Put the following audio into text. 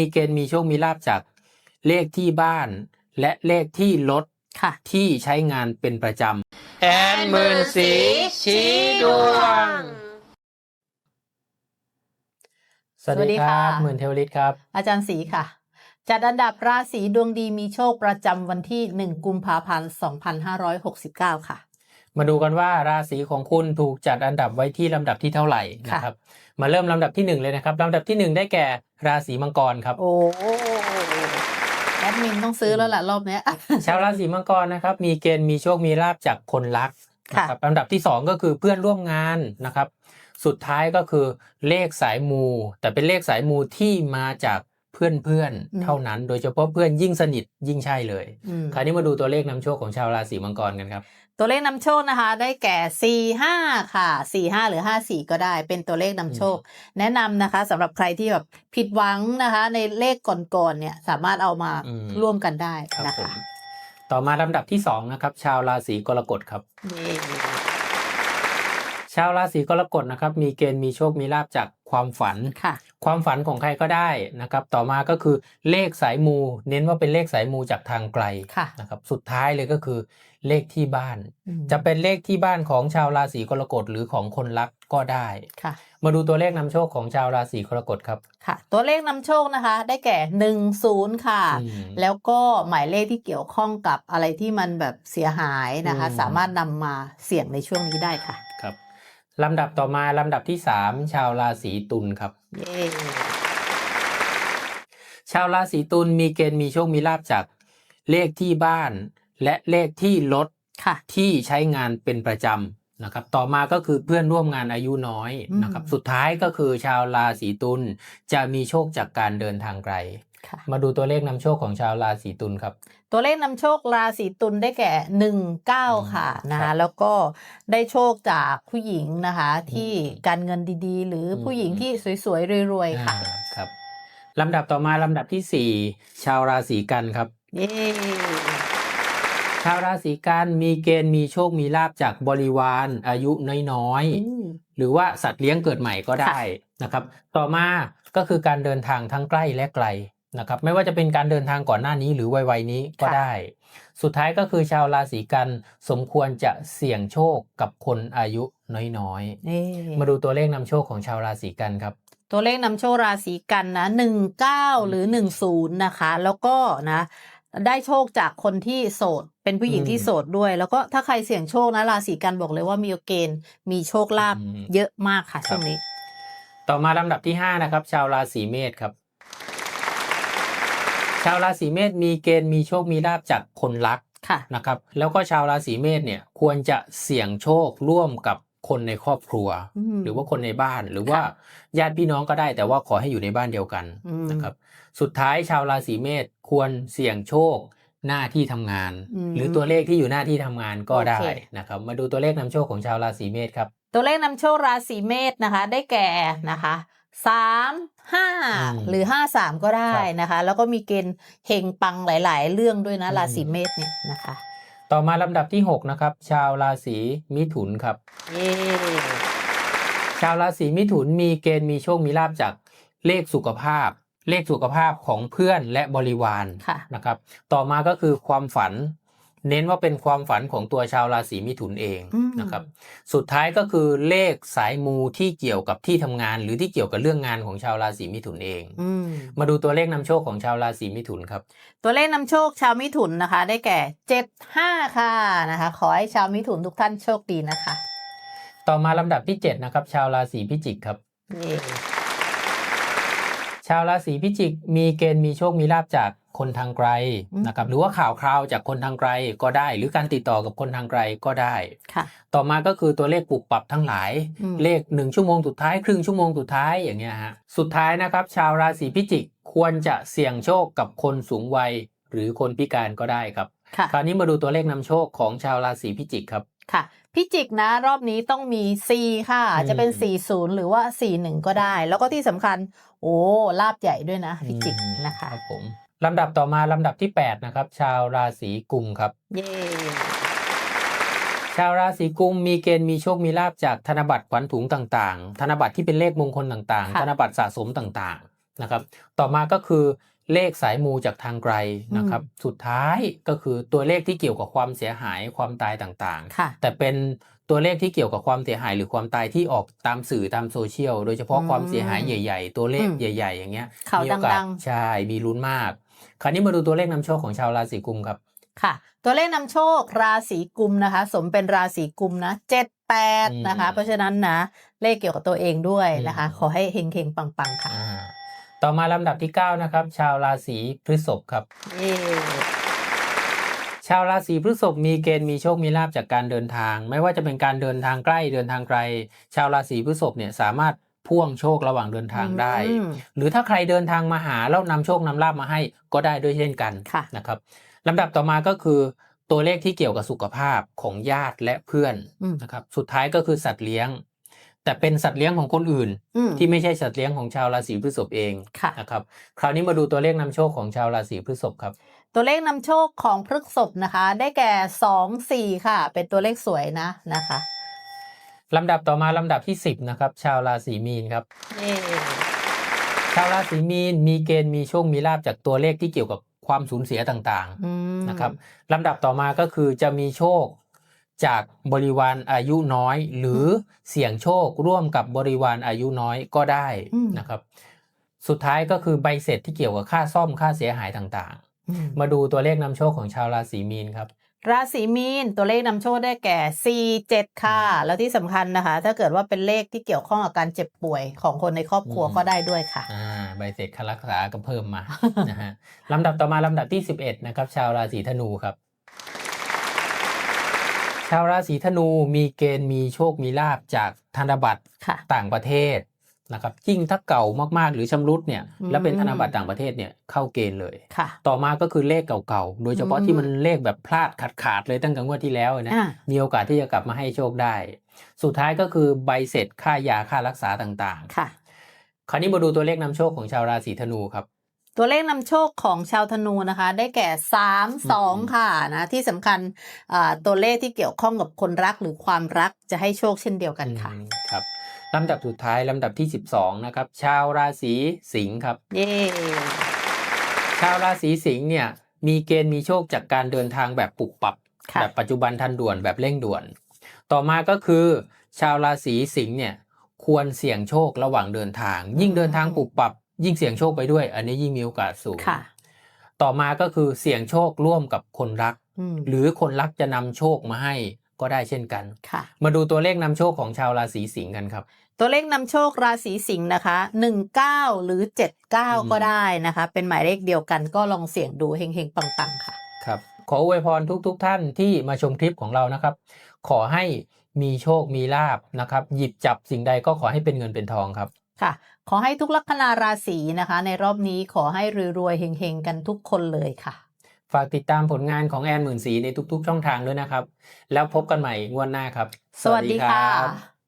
มีเกณฑ์มีโชคมีลาบจากเลขที่บ้าน และเลขที่รถค่ะ ที่ใช้งานเป็นประจำแอนหมื่นสีชี้ดวงสวัสดีครับหมื่นเทวฤทธิ์ครับ อาจารย์สีค่ะ จัดอันดับราศีดวงดีมีโชคประจำวันที่ 1 กุมภาพันธ์ 2569 ค่ะ มาดูกันว่าราศีของคุณถูกจัดอันดับไว้ที่ลำดับที่เท่าไหร่ค่ะนะครับ มาเริ่มลำดับที่หนึ่งเลยนะครับลำดับที่หนึ่งได้แก่ราศีมังกรครับ โอ้แอดมินต้องซื้อแล้วล่ะรอบเนี้ยชาวราศีมังกรนะครับ มีเกณฑ์มีโชคมีลาบจากคนรักค่ะนะครับลำดับที่สองก็คือเพื่อนร่วมงานนะครับ สุดท้ายก็คือเลขสายมู แต่เป็นเลขสายมูที่มาจาก เพื่อนเพื่อนๆอืมเท่านั้น โดยเฉพาะเพื่อนยิ่งสนิทยิ่งใช่เลยอืมคราวนี้มาดูตัวเลขนำโชคของชาวราศีมังกรกันครับ ตัวเลขนำโชคนะคะ ได้แก่ 4 5 ค่ะ 4 5 หรือ 5 4 ก็ได้ เป็นตัวเลขนำโชค แนะนำนะคะสำหรับใครที่แบบผิดหวังนะคะ ในเลขก่อนๆเนี่ยสามารถเอามาอืมร่วมกันได้ครับนะผคะมต่อมาลำดับที่สองนะครับ ชาวราศีกรกฎครับนี่ชาวราศีกรกฎนะครับมีเกณฑ์มีโชคมีลาบจากความฝันค่ะ ความฝันของใครก็ได้นะครับ ต่อมาก็คือเลขสายมู เน้นว่าเป็นเลขสายมูจากทางไกลค่ะนะครับ สุดท้ายเลยก็คือเลขที่บ้านอืมจะเป็นเลขที่บ้านของชาวราศีกรกฎหรือของคนรักก็ได้ค่ะ มาดูตัวเลขนำโชคของชาวราศีกรกฎครับค่ะ ตัวเลขนำโชคนะคะ ได้แก่หนึ่งศูนย์ค่ะอืมแล้วก็หมายเลขที่เกี่ยวข้องกับอะไรที่มันแบบเสียหายนะคะอืมสามารถนำมาเสี่ยงในช่วงนี้ได้ค่ะครับ ลำดับต่อมาลำดับที่ 3 ชาวราศีตุลครับเย้ชาวราศีตุลมีเกณฑ์มีโชคมีลาบจากเลขที่บ้าน และเลขที่รถค่ะที่ใช้งานเป็นประจำนะครับ ต่อมาก็คือเพื่อนร่วมงานอายุน้อยอืมนะครับ สุดท้ายก็คือชาวราศีตุลจะมีโชคจากการเดินทางไกลค่ะ มาดูตัวเลขนำโชคของชาวราศีตุลครับ ตัวเลขนำโชคราศีตุลได้แก่หนึ่งเก้าค่ะนะครัคะบแล้วก็ได้โชคจากผู้หญิงนะคะ ที่การเงินดีๆ หรืออมผู้หญิงที่สวยๆรวยๆค่ะอ่าครับลำดับต่อมาลำดับที่4ชาวราศีกันครับเย้ชาวราศีกันมีเกณฑ์มีโชคมีลาบจากบริวารอายุน้อยๆอืมหรือว่าสัตว์เลี้ยงเกิดใหม่ก็ได้นะครับ ต่อมาก็คือการเดินทางทั้งใกล้และไกล นะครับไม่ว่าจะเป็นการเดินทางก่อนหน้านี้หรือวัยๆนี้ก็ได้ สุดท้ายก็คือชาวราศีกันสมควรจะเสี่ยงโชคกับคนอายุน้อยนี่ๆมาดูตัวเลขนำโชคของชาวราศีกันครับ ตัวเลขนำโชคราศีกันนะหนึ่งเก้าหรือหนึ่งศูนย์นะคะ แล้วก็นะได้โชคจากคนที่โสด เป็นผู้หญิงอืมที่โสดด้วย แล้วก็ถ้าใครเสี่ยงโชคนะราศีกันบอกเลยว่ามีเกณฑ์มีโชคลาภอืมเยอะมากค่ะครับช่วงนี้ ต่อมาลำดับที่5นะครับ ชาวราศีเมษครับ ชาวราศีเมษมีเกณฑ์มีโชคมีลาบจากคนรักค่ะนะครับ แล้วก็ชาวราศีเมษเนี่ยควรจะเสี่ยงโชคร่วมกับคนในครอบครัวอืมหรือว่าคนในบ้านหรือว่าค่ะญาติพี่น้องก็ได้ แต่ว่าขอให้อยู่ในบ้านเดียวกันอืมนะครับ สุดท้ายชาวราศีเมษควรเสี่ยงโชคหน้าที่ทำงานอืมหรือตัวเลขที่อยู่หน้าที่ทำงานก็โอเคได้นะครับ มาดูตัวเลขนำโชคของชาวราศีเมษครับ ตัวเลขนำโชคราศีเมษนะคะ ได้แก่นะคะ สามห้าอืมหรือห้าสามก็ได้ครับนะคะ แล้วก็มีเกณฑ์เฮงปังหลาย ๆ เรื่องด้วยนะอืมราศีเมษเนี่ยนะคะ ต่อมาลำดับที่ 6 นะครับ ชาวราศีมิถุนครับเย้ชาวราศีมิถุนมีเกณฑ์มีโชคมีลาบจากเลขสุขภาพ เลขสุขภาพของเพื่อนและบริวารค่ะนะครับ ต่อมาก็คือความฝัน เน้นว่าเป็นความฝันของตัวชาวราศีมิถุนเองอืมนะครับ สุดท้ายก็คือเลขสายมูที่เกี่ยวกับที่ทำงาน หรือที่เกี่ยวกับเรื่องงานของชาวราศีมิถุนเองอืมมาดูตัวเลขนำโชคของชาวราศีมิถุนครับ ตัวเลขนำโชคชาวมิถุนนะคะ ได้แก่เจ็ดห้าค่ะนะคะ ขอให้ชาวมิถุนทุกท่านโชคดีนะคะ ต่อมาลำดับที่ 7 นะครับ ชาวราศีพิจิกครับนี่ ชาวราศีพิจิกมีเกณฑ์มีโชคมีลาบจากคนทางไกลอืมนะครับหรือว่าข่าวคราวจากคนทางไกลก็ได้ หรือการติดต่อกับคนทางไกลก็ได้ค่ะต่อมาก็คือตัวเลขปรับปรับทั้งหลายอืมเลขหนึ่งชั่วโมงสุดท้าย ครึ่งชั่วโมงสุดท้ายอย่างเงี้ยฮะสุดท้ายนะครับ ชาวราศีพิจิกควรจะเสี่ยงโชคกับคนสูงวัย หรือคนพิการก็ได้ครับค่ะคราวนี้มาดูตัวเลขนำโชคของชาวราศีพิจิกครับ ค่ะพิจิกนะรอบนี้ต้องมี4ค่ะอืมจะเป็น 40 หรือว่า 41 ก็ได้ แล้วก็ที่สำคัญ โอ้ลาบใหญ่ด้วยนะพิจิกอืมนะคะรับผมลำดับต่อมาลำดับที่ 8 นะครับ ชาวราศีกุมครับ เย้ชาวราศีกุมมีเกณฑ์มีโชคมีลาบจากธนบัตรขวัญถุงต่างๆ ธนบัตรที่เป็นเลขมงคลต่างๆ ธนบัตรสะสมต่างๆนะครับ ต่อมาก็คือ เลขสายมูจากทางไกลนะครับ สุดท้ายก็คือตัวเลขที่เกี่ยวกับความเสียหายความตายต่างค่ะๆแต่เป็นตัวเลขที่เกี่ยวกับความเสียหายหรือความตายที่ออกตามสื่อตามโซเชียล โดยเฉพาะอืมความเสียหายใหญ่ ๆ ตัวเลขอืมใหญ่ ๆ อย่างเงี้ยข่าวมีโอกาสดังๆใช่มีลุ้นมาก คราวนี้มาดูตัวเลขนำโชคของชาวราศีกุมครับค่ะ ตัวเลขนำโชคราศีกุมนะคะ สมเป็นราศีกุมนะเจ็ดแปดอืมนะคะ เพราะฉะนั้นนะ เลขเกี่ยวกับตัวเองด้วยนะคะอืมขอให้เฮงๆปังๆค่ะอ่า ต่อมาลำดับที่ 9 นะครับ ชาวราศีพฤษภครับเย้ชาวราศีพฤษภมีเกณฑ์มีโชคมีลาบจากการเดินทาง ไม่ว่าจะเป็นการเดินทางใกล้เดินทางไกล ชาวราศีพฤษภเนี่ยสามารถพ่วงโชคระหว่างเดินทางได้อืมหรือถ้าใครเดินทางมาหาแล้วนำโชคนำลาบมาให้ก็ได้ด้วยเช่นกันค่ะนะครับลำดับต่อมาก็คือตัวเลขที่เกี่ยวกับสุขภาพของญาติและเพื่อนอืมนะครับ สุดท้ายก็คือสัตว์เลี้ยง แต่เป็นสัตว์เลี้ยงของคนอื่นอืมที่ไม่ใช่สัตว์เลี้ยงของชาวราศีพฤษภเองค่ะนะครับ คราวนี้มาดูตัวเลขนำโชคของชาวราศีพฤษภครับ ตัวเลขนำโชคของพฤษภนะคะ ได้แก่สองสี่ค่ะ เป็นตัวเลขสวยนะนะคะลำดับต่อมาลำดับที่10นะครับ ชาวราศีมีนครับเย้ชาวราศีมีนมีเกณฑ์มีโชคมีลาบจากตัวเลขที่เกี่ยวกับความสูญเสียต่างอืมๆนะครับลำดับต่อมาก็คือจะมีโชค จากบริวารอายุน้อย หรือเสี่ยงโชคร่วมกับบริวารอายุน้อยก็ได้นะครับ สุดท้ายก็คือใบเสร็จที่เกี่ยวกับค่าซ่อมค่าเสียหายต่างอืมๆมาดูตัวเลขนำโชคของชาวราศีมีนครับราศีมีนตัวเลขนำโชคได้แก่ 4 7 ค่ะ แล้วที่สำคัญนะคะ ถ้าเกิดว่าเป็นเลขที่เกี่ยวข้องกับการเจ็บป่วยของคนในครอบครัวอืมก็ได้ด้วยค่ะอ่าใบเสร็จค่ารักษาก็เพิ่มมานะฮะลำดับต่อมาลำดับที่ 11 นะครับ ชาวราศีธนูครับ ชาวราศีธนูมีเกณฑ์มีโชคมีลาบจากธนบัตรค่ะต่างประเทศนะครับยิ่งถ้าเก่ามากๆ หรือชำรุดเนี่ยอืมแล้วเป็นธนบัตรต่างประเทศเนี่ยเข้าเกณฑ์เลยค่ะต่อมาก็คือเลขเก่าๆ โดยเฉพาะอืมที่มันเลขแบบพลาดขาดๆเลยตั้งแต่งวดที่แล้วนะอ่ามีโอกาสที่จะกลับมาให้โชคได้ สุดท้ายก็คือใบเสร็จค่ายาค่ารักษาต่างๆค่ะคราวนี้มาดูตัวเลขนำโชคของชาวราศีธนูครับ ตัวเลขนำโชคของชาวธนูนะคะ ได้แก่ 3 2 ค่ะนะที่สำคัญอ่าตัวเลขที่เกี่ยวข้องกับคนรักหรือความรักจะให้โชคเช่นเดียวกันค่ะอืมครับลำดับสุดท้ายลำดับที่ 12 นะครับ ชาวราศีสิงห์ครับเย้ชาวราศีสิงห์เนี่ยมีเกณฑ์มีโชคจากการเดินทางแบบปุบปับค่ะแบบปัจจุบันทันด่วนแบบเร่งด่วน ต่อมาก็คือ ชาวราศีสิงห์เนี่ยควรเสี่ยงโชคระหว่างเดินทาง ยิ่งเดินทางปุบปับ ยิ่งเสี่ยงโชคไปด้วย อันนี้ยิ่งมีโอกาสสูงค่ะต่อมาก็คือเสี่ยงโชคร่วมกับคนรักอืมหรือคนรักจะนำโชคมาให้ก็ได้เช่นกันค่ะมาดูตัวเลขนำโชคของชาวราศีสิงห์กันครับ ตัวเลขนำโชคราศีสิงห์นะคะ19หรืออืม79ก็ได้นะคะ เป็นหมายเลขเดียวกันก็ลองเสี่ยงดูเฮงๆปังๆค่ะ ครับ ขออวยพรทุกๆทท่านที่มาชมคลิปของเรานะครับ ขอให้มีโชคมีลาบนะครับ หยิบจับสิ่งใดก็ขอให้เป็นเงินเป็นทองครับ ค่ะ ขอให้ทุกลัคนาราศีนะคะ ในรอบนี้ขอให้รวยๆเฮงๆกันทุกคนเลยค่ะ ฝากติดตามผลงานของแอนหมื่นสีในทุกๆ ช่องทางด้วยนะครับ แล้วพบกันใหม่งวดหน้าครับ สวัสดีค่ะรับ